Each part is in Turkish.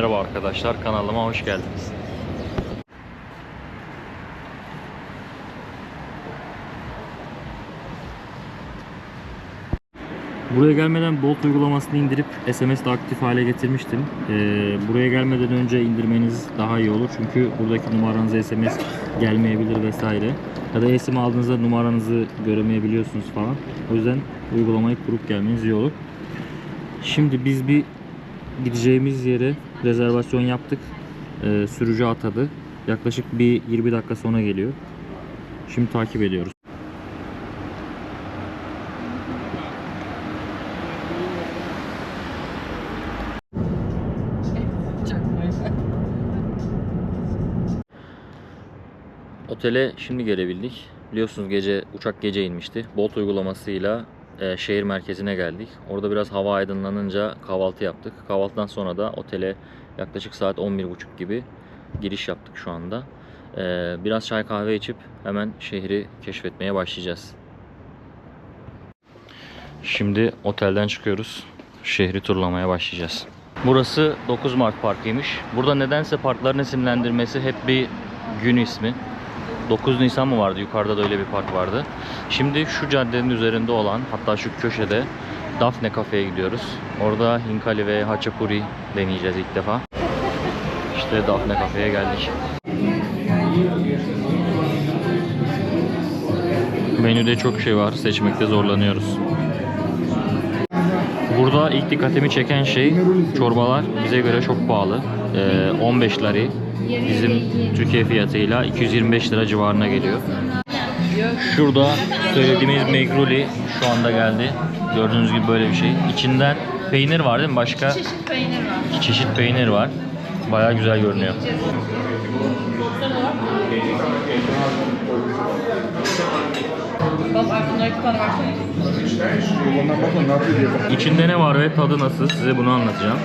Merhaba arkadaşlar, kanalıma hoş geldiniz. Buraya gelmeden Bolt uygulamasını indirip SMS de aktif hale getirmiştim. Ee, buraya gelmeden önce indirmeniz daha iyi olur. Çünkü buradaki numaranıza SMS gelmeyebilir vesaire. Ya da eSIM aldığınızda numaranızı göremeyebiliyorsunuz falan. O yüzden uygulamayı kurup gelmeniz iyi olur. Şimdi biz bir gideceğimiz yere rezervasyon yaptık. Ee, sürücü atadı. Yaklaşık bir 20 dakika sonra geliyor. Şimdi takip ediyoruz. Otele şimdi gelebildik. Biliyorsunuz gece uçak gece inmişti. Bolt uygulamasıyla e, şehir merkezine geldik. Orada biraz hava aydınlanınca kahvaltı yaptık. Kahvaltıdan sonra da otele yaklaşık saat 11.30 gibi giriş yaptık şu anda. E, biraz çay kahve içip hemen şehri keşfetmeye başlayacağız. Şimdi otelden çıkıyoruz. Şehri turlamaya başlayacağız. Burası 9 Mart Parkı'ymış. Burada nedense parkların isimlendirmesi hep bir gün ismi. 9 Nisan mı vardı? Yukarıda da öyle bir park vardı. Şimdi şu caddenin üzerinde olan hatta şu köşede Daphne Cafe'ye gidiyoruz. Orada Hinkali ve Haçapuri deneyeceğiz ilk defa. İşte Daphne Cafe'ye geldik. Menüde çok şey var. Seçmekte zorlanıyoruz. Burada ilk dikkatimi çeken şey çorbalar bize göre çok pahalı. Ee, 15 lari bizim Türkiye fiyatıyla 225 lira civarına geliyor. Şurada söylediğimiz megruli şu anda geldi. Gördüğünüz gibi böyle bir şey. İçinden peynir var değil mi? Başka çeşit peynir var. iki çeşit peynir var. Bayağı güzel görünüyor. İçinde ne var ve tadı nasıl size bunu anlatacağım.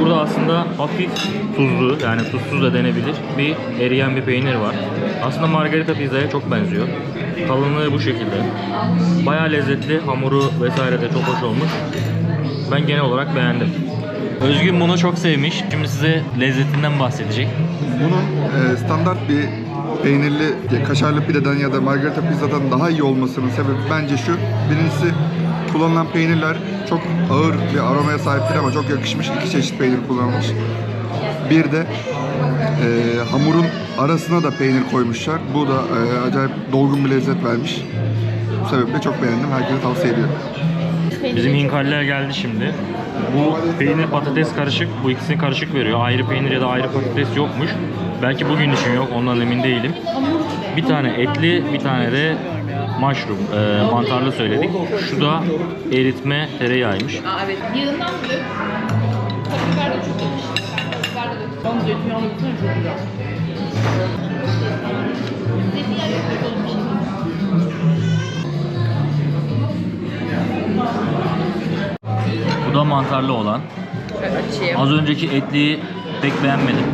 Burada aslında hafif tuzlu yani tuzsuz da denebilir bir eriyen bir peynir var. Aslında margarita pizzaya çok benziyor. Kalınlığı bu şekilde. Bayağı lezzetli, hamuru vesaire de çok hoş olmuş. Ben genel olarak beğendim. Özgün bunu çok sevmiş. Şimdi size lezzetinden bahsedecek. Bunun e, standart bir peynirli, kaşarlı pideden ya da margarita pizzadan daha iyi olmasının sebebi bence şu. Birincisi kullanılan peynirler çok ağır bir aromaya sahiptir ama çok yakışmış. iki çeşit peynir kullanılmış. Bir de e, hamurun arasına da peynir koymuşlar. Bu da e, acayip dolgun bir lezzet vermiş. Bu sebeple çok beğendim. Herkese tavsiye ediyorum. Bizim hinkaliler geldi şimdi. Bu peynir patates karışık. Bu ikisini karışık veriyor. Ayrı peynir ya da ayrı patates yokmuş. Belki bugün için yok. Ondan emin değilim. Bir tane etli, bir tane de mushroom, e, mantarlı söyledik. Şu da eritme tereyağıymış. Aa evet. Yağından dök. Karabiber de çok yakışır. Karabiber de dök. Tam zeytinyağlı bütün çok güzel. Zeytinyağı yok. Dolu bir şey. Bu da mantarlı olan. Açayım. Az önceki etliyi pek beğenmedim.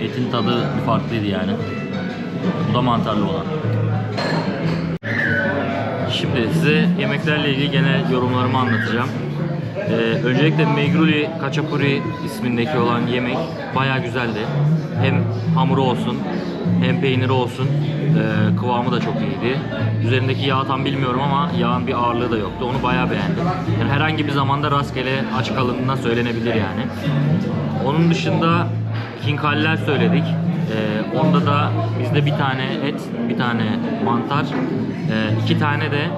Etin tadı bir farklıydı yani. Bu da mantarlı olan. Şimdi size yemeklerle ilgili genel yorumlarımı anlatacağım. Ee, öncelikle Megruli Kaçapuri ismindeki olan yemek bayağı güzeldi. Hem hamuru olsun hem peyniri olsun ee, kıvamı da çok iyiydi. Üzerindeki yağ tam bilmiyorum ama yağın bir ağırlığı da yoktu. Onu bayağı beğendim. Yani herhangi bir zamanda rastgele aç kalındığına söylenebilir yani. Onun dışında kinkaller söyledik. Ee, onda da bizde bir tane et, bir tane mantar, e, iki tane de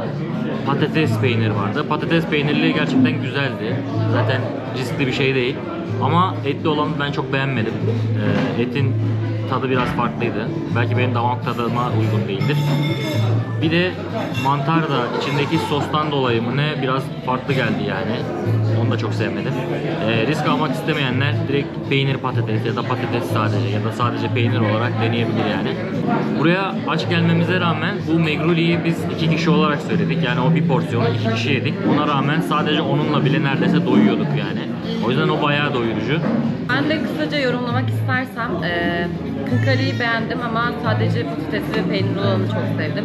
patates peynir vardı. Patates peynirli gerçekten güzeldi. Zaten riskli bir şey değil. Ama etli olanı ben çok beğenmedim. Ee, etin tadı biraz farklıydı. Belki benim damak tadıma uygun değildir. Bir de mantar da içindeki sostan dolayı mı ne biraz farklı geldi yani. Da çok sevmedim. Ee, risk almak istemeyenler direkt peynir patates ya da patates sadece ya da sadece peynir olarak deneyebilir yani. Buraya aç gelmemize rağmen bu megruliyi biz iki kişi olarak söyledik. Yani o bir porsiyonu iki kişi yedik. Ona rağmen sadece onunla bile neredeyse doyuyorduk yani. O yüzden o bayağı doyurucu. Ben de kısaca yorumlamak istersem e, kınkaliyi beğendim ama sadece patatesli ve peynirli olanı çok sevdim.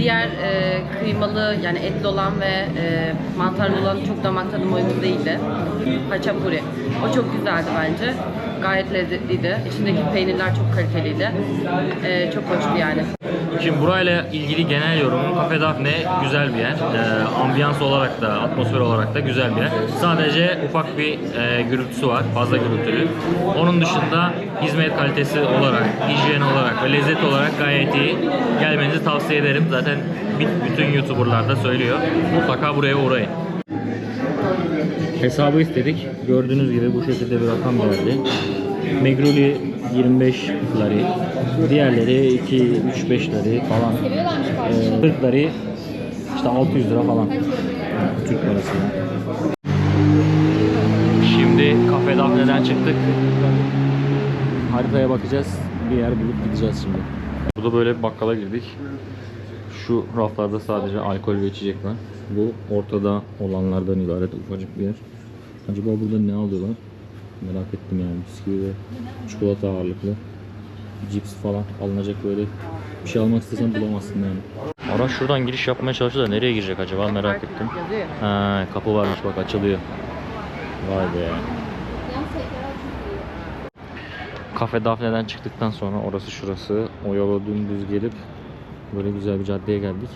Diğer e, kıymalı yani etli olan ve e, mantarlı olan çok damak tadıma uygun değildi. Haçapuri. O çok güzeldi bence. Gayet lezzetliydi. İçindeki peynirler çok kaliteliydi. E, çok hoştu yani. Şimdi burayla ilgili genel yorumum Cafe Daphne güzel bir yer. Ee, ambiyans olarak da, atmosfer olarak da güzel bir yer. Sadece ufak bir e, gürültüsü var, fazla gürültülü. Onun dışında hizmet kalitesi olarak, hijyen olarak ve lezzet olarak gayet iyi. Gelmenizi tavsiye ederim. Zaten bütün YouTuber'lar da söylüyor. Mutlaka buraya uğrayın. Hesabı istedik. Gördüğünüz gibi bu şekilde bir rakam geldi. Megruli 25 lari. Diğerleri 2 3 5 lari falan. Ee, kardeşim. 40 lari işte 600 lira falan. Türk parasıyla. Şimdi Cafe Daphne'den çıktık. Haritaya bakacağız. Bir yer bulup gideceğiz şimdi. Burada böyle bir bakkala girdik. Şu raflarda sadece alkol ve içecek var. Bu ortada olanlardan ibaret ufacık bir yer. Acaba burada ne alıyorlar? Merak ettim yani. Bisküvi ve çikolata ağırlıklı. Cips falan alınacak böyle bir şey almak istesen bulamazsın yani. Araç şuradan giriş yapmaya çalışıyor da nereye girecek acaba merak ettim. Ha, kapı varmış bak açılıyor. Vay be. Kafe Daphne'den çıktıktan sonra orası şurası. O yola dümdüz gelip böyle güzel bir caddeye geldik.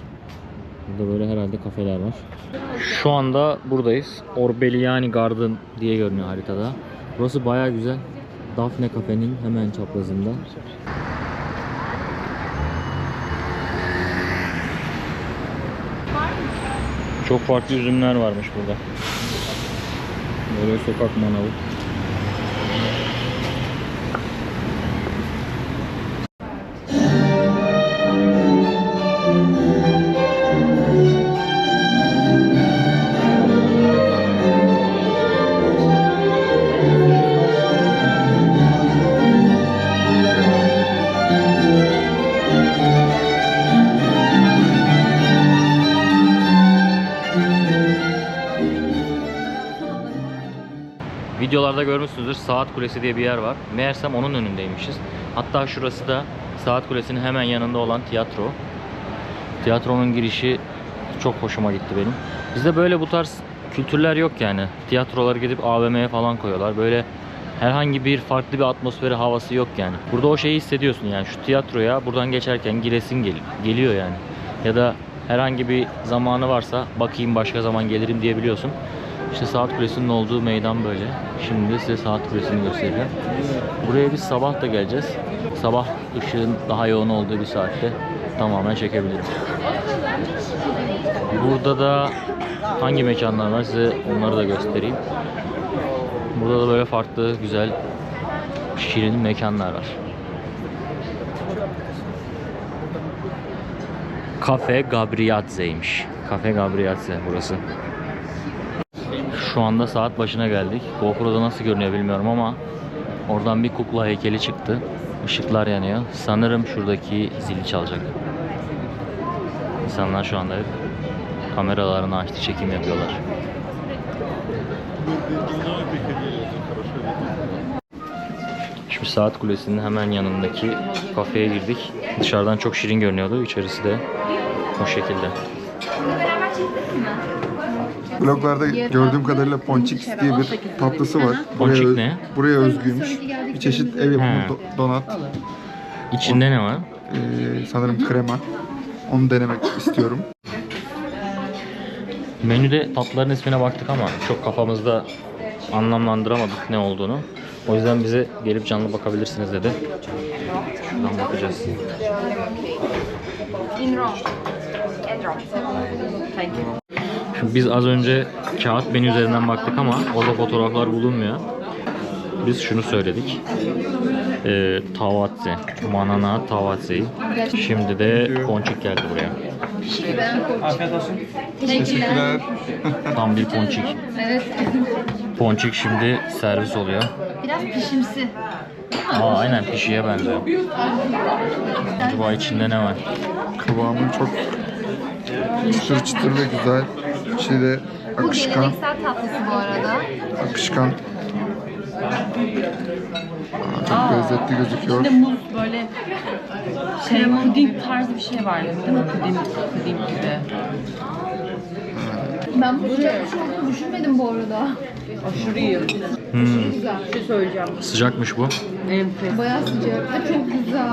Burada böyle herhalde kafeler var. Şu anda buradayız. Orbeliani Garden diye görünüyor haritada. Burası baya güzel. Daphne Kafe'nin hemen çaprazında. Çok farklı üzümler varmış burada. Böyle sokak manavı. Görmüşsünüzdür Saat Kulesi diye bir yer var. Meğersem onun önündeymişiz. Hatta şurası da Saat Kulesi'nin hemen yanında olan tiyatro. Tiyatronun girişi çok hoşuma gitti benim. Bizde böyle bu tarz kültürler yok yani. Tiyatrolar gidip AVM'ye falan koyuyorlar. Böyle herhangi bir farklı bir atmosferi havası yok yani. Burada o şeyi hissediyorsun yani şu tiyatroya buradan geçerken giresin gel geliyor yani. Ya da herhangi bir zamanı varsa bakayım başka zaman gelirim diyebiliyorsun. İşte Saat Kulesi'nin olduğu meydan böyle. Şimdi size Saat Kulesi'ni göstereceğim. Buraya biz sabah da geleceğiz. Sabah ışığın daha yoğun olduğu bir saatte tamamen çekebilirim. Burada da hangi mekanlar var size onları da göstereyim. Burada da böyle farklı güzel şirin mekanlar var. Cafe Gabriazze'ymiş. Cafe Gabriazze burası. Şu anda saat başına geldik. GoPro'da nasıl görünüyor bilmiyorum ama oradan bir kukla heykeli çıktı. Işıklar yanıyor. Sanırım şuradaki zili çalacak. İnsanlar şu anda hep kameralarını açtı çekim yapıyorlar. Şimdi saat kulesinin hemen yanındaki kafeye girdik. Dışarıdan çok şirin görünüyordu. İçerisi de o şekilde. Vloglarda gördüğüm kadarıyla Ponçik diye bir tatlısı var. Buraya, Ponçik ne? buraya özgüymüş. Bir çeşit ev yapımı He. do- donat. İçinde ne var? Ee, sanırım krema. Onu denemek istiyorum. Menüde tatlıların ismine baktık ama çok kafamızda anlamlandıramadık ne olduğunu. O yüzden bize gelip canlı bakabilirsiniz dedi. Şuradan bakacağız. In Rome. In Rome. Thank you. Biz az önce kağıt menü üzerinden baktık ama orada fotoğraflar bulunmuyor. Biz şunu söyledik. Ee, tavatze. Manana tavatzeyi. Şimdi de ponçik geldi buraya. Teşekkürler. Tam bir ponçik. Evet. Ponçik şimdi servis oluyor. Biraz pişimsi. Aa aynen pişiye benziyor. Acaba içinde ne var? Kıvamı çok çıtır çıtır ve güzel. İçi de Bu akışkan, geleneksel tatlısı bu arada. akışkan. Çok lezzetli gözüküyor. İçinde muz böyle şey puding tarzı bir şey var değil mi? Puding, puding gibi. Ben bu sıcak şey olduğunu düşünmedim bu arada. Aşırı iyi. Hmm, Güzel. Bir şey söyleyeceğim. sıcakmış bu. Enfes. Bayağı sıcak ve çok güzel.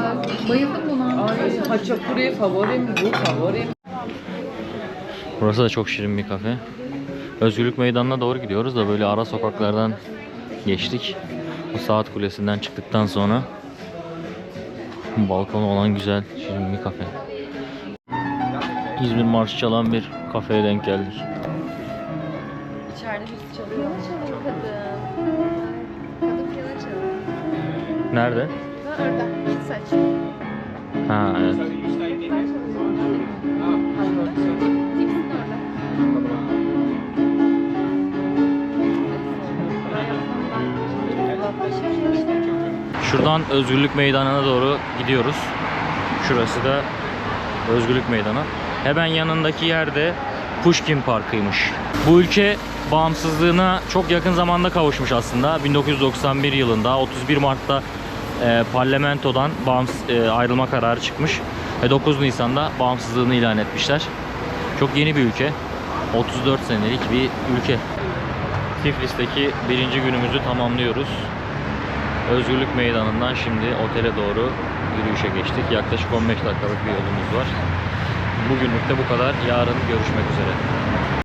Bayıldım buna. Ay haçapuri favorim bu favorim. Burası da çok şirin bir kafe. Özgürlük Meydanı'na doğru gidiyoruz da böyle ara sokaklardan geçtik. Bu saat kulesinden çıktıktan sonra balkonu olan güzel şirin bir kafe. İzmir marşı çalan bir kafeye denk geldik. İçeride birisi çalıyor. Kadın piyano çalıyor. Nerede? Orada. Git saç. Ha evet. Şuradan Özgürlük Meydanı'na doğru gidiyoruz. Şurası da Özgürlük Meydanı. Hemen yanındaki yerde Pushkin Parkı'ymış. Bu ülke bağımsızlığına çok yakın zamanda kavuşmuş aslında. 1991 yılında 31 Mart'ta e, parlamentodan bağımsız, e, ayrılma kararı çıkmış. Ve 9 Nisan'da bağımsızlığını ilan etmişler. Çok yeni bir ülke. 34 senelik bir ülke. Tiflis'teki birinci günümüzü tamamlıyoruz. Özgürlük Meydanı'ndan şimdi otele doğru yürüyüşe geçtik. Yaklaşık 15 dakikalık bir yolumuz var. Bugünlük de bu kadar. Yarın görüşmek üzere.